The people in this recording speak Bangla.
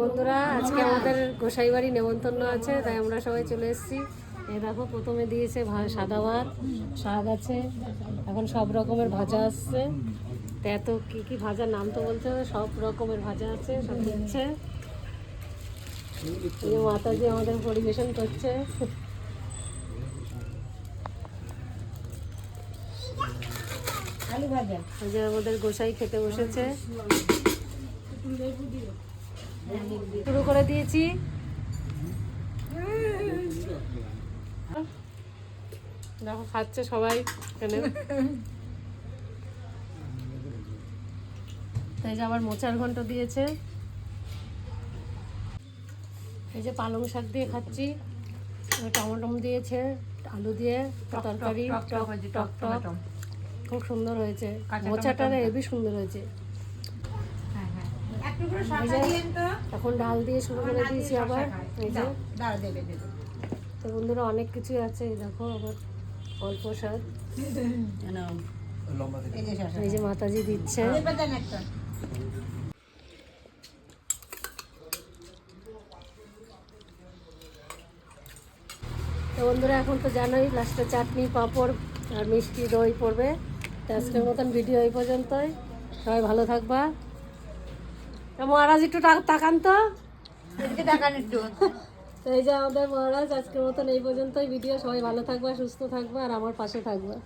বন্ধুরা, আজকে আমাদের গোসাই বাড়ি নেমন্তন্ন আছে, তাই আমরা সবাই চলে এসেছি। এই দেখো, প্রথমে দিয়েছে সাদা ভাত, শাক আছে, এখন সব রকমের ভাজা আসছে। এত কি কি ভাজার নাম তো বলতে হবে, সব রকমের ভাজা আছে, সব দিচ্ছে। মাতাজি আমাদের পরিবেশন করছে। আমাদের গোসাই খেতে বসেছে। শুরু করে দিয়েছি দেখো খাচ্ছে সবাই এখানে এই যে আবার মোচার ঘন্ট দিয়েছে এই যে পালং শাক দিয়ে খাচ্ছি টমেটো দিয়েছে আলু দিয়ে তরকারি টক টক খুব সুন্দর হয়েছে মোচাটা হেবি সুন্দর হয়েছে হ্যাঁ এখন ডাল দিয়ে শুরু করে দিয়েছি আবার। এই যে। তো বন্ধুরা অনেক কিছু আছে এই দেখো আবার অল্প স্বাদ এই যে শসা এই যে মাতাজি দিচ্ছে। তো বন্ধুরা এখন তো জানোই লাস্টে চাটনি পাঁপড় আর মিষ্টি দই পড়বে। তো আজকের মতন ভিডিও এই পর্যন্তই। সবাই ভালো থাকবা। মহারাজ একটু তাকান তো এই যে আমাদের মহারাজ আজকের মতন এই পর্যন্তই। ভিডিও সবাই ভালো থাকবা সুস্থ থাকবা আর আমার পাশে থাকবা।